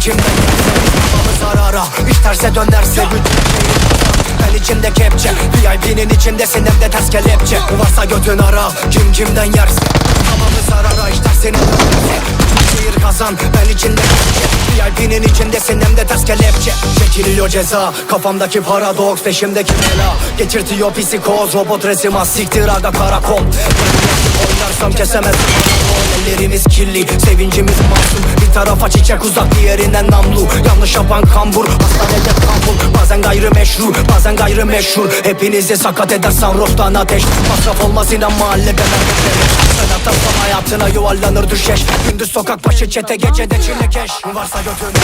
Kimden derseniz kafalı zarara İsterse dönerse bütün şeyi. El içimde kepçe VIP'nin içinde sinemde ters kelepçe. Varsa götün ara kim kimden yerse. Tamamı zarara istersenin kazan ben içinde VIP'nin içindesin hem de ters kelepçe. Çekiliyor ceza kafamdaki paradoks peşimdeki bela. Geçirtiyor psikoz robot resim siktir aga karakol. Oynarsam kesemez. Ellerimiz kirli sevincimiz masum. Bir tarafa çiçek uzak diğerinden namlu. Yanlış yapan kambur hastanede kambur Bazen gayrimeşru bazen gayrimeşhur. Hepinizi sakat eder sarhoştan ateş. Masraf olmaz inan mahallede. Merkezleri Sen atarsam hayatına yuvarlanır düşeş. Gündüz sokak başı çete gecede çilekeş. Varsa götün